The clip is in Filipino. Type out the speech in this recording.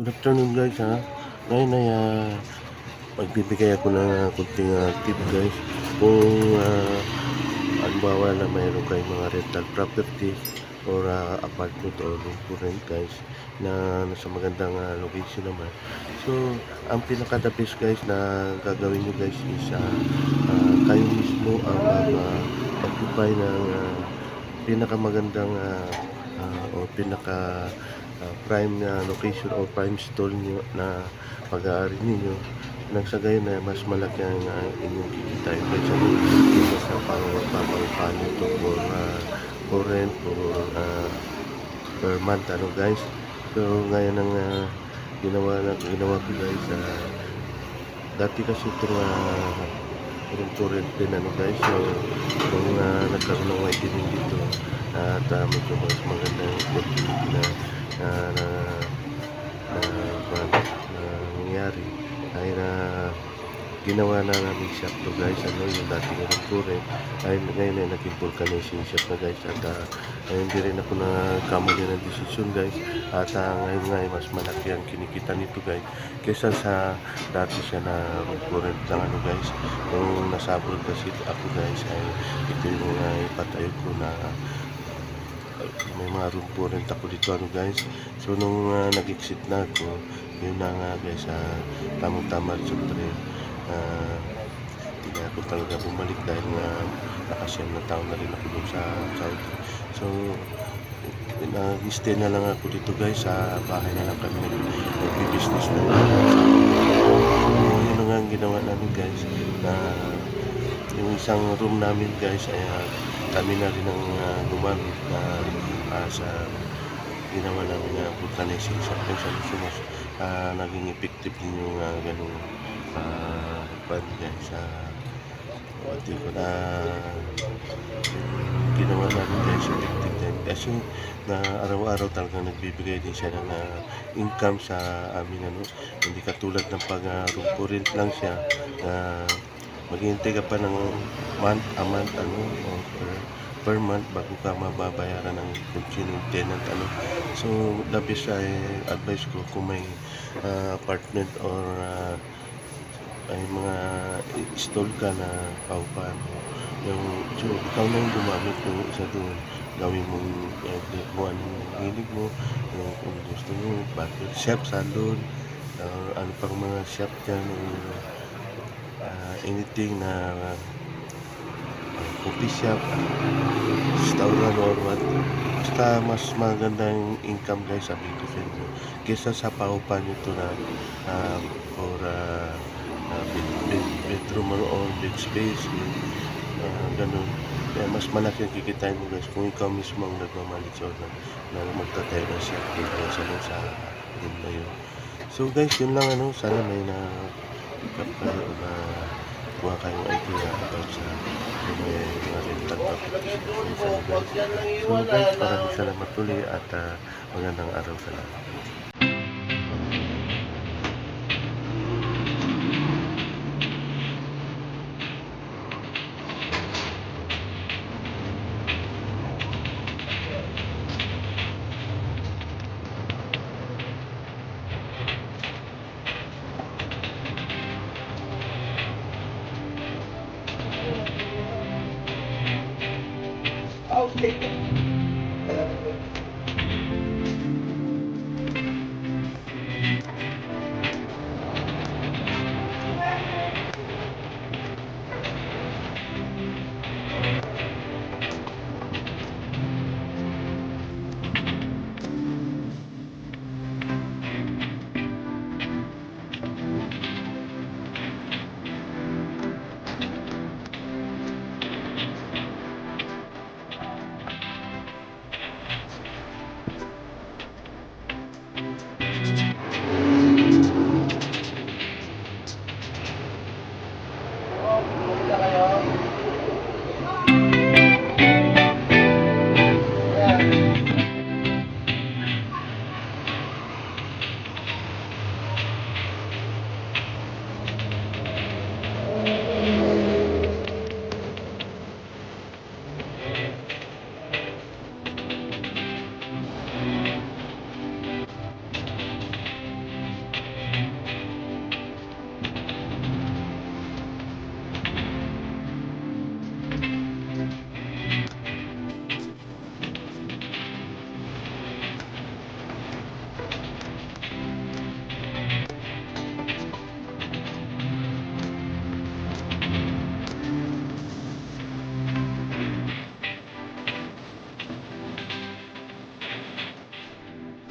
Good afternoon guys ha. Ngayon ay ah, magbibigay ako ng kunting ah, tip guys. Kung uh, halimbawa na mayroon kayong mga rental property or ah, apartment or room for rent guys na nasa magandang ah, location naman. So, ang pinaka the best guys na gagawin nyo guys is ah, ah, kayo mismo ang mag-occupy ng ah, pinakamagandang ah, ah, o pinaka prime na location o prime stall nyo na pag-aari ninyo nang sa gayon na mas malaki ang ah, inyong kikita. Yung kaysa dito sa pangpapangpano to for, uh, for rent or ah, per month ano guys so ngayon ang ah, ginawa na ginawa ko guys ah, dati kasi itong uh, yung current din ano guys so kung uh, nagkaroon ng widening dito at uh, medyo mas maganda opportunity na na na na, na, na nangyari. Ay na ginawa na namin shop to guys. Ano yung dati ko ng current ay ngayon ay naging vulcanizing shop na guys. At uh, ay, hindi rin ako na kamali ng decision guys. At uh, ngayon nga ay mas malaki ang kinikita nito guys kaysa sa dati siya na current lang ano guys. Nung nasa abroad kasi ako guys ay ito yung mga ipatayo ko na may mga room for rent ako dito ano guys. So nung uh, nag-exit na ako yun na nga guys uh, tamang tama siyempre uh, hindi ako talaga bumalik dahil nga nakasyam na taon na rin ako dun sa Saudi. So nag-stay na lang ako dito guys sa bahay na lang kami nag-business na lang. So yun nga ang ginawa namin guys na yung isang room namin guys ay ah, kami na rin ang uh, gumamit na ah, sa ginawa namin na vulcanizing sa Lusunos uh, naging effective din yung uh, ganung uh, pan guys sa what do you call, ah, ginawa namin guys effective din. Kasi na araw-araw talaga nagbibigay din siya ng ah, income sa amin ano hindi katulad ng pag uh, room rent lang siya na maghihintay ka pa ng month a month ano o per, per month bago ka mababayaran ng yung tenant ano. So the best ay advice ko kung may ah, apartment or ah, ay mga stall ka na paupahan mo. Yung so ikaw na yung gumamit ng isa doon. Gawin mong eh, kung anong hilig mo yung kung gusto mo bakit shop salon or ano pang mga shop dyan or ah, anything na uh, coffee shop restaurant or what basta mas maganda yung income guys sa beautiful mo kesa sa paupa nyo to na um, for uh, uh, bed, bed, bedroom or bed space uh, ganun. Kaya mas malaki ang kikitain mo guys kung ikaw mismo ang nagmamalit na, na magtatayo ng shop dito sa sa room na yun? So guys yun lang ano sana may na pick up na kuha kayong idea about sa mga properties sa guys. So guys, maraming salamat ulit at uh, magandang araw sa lahat. people.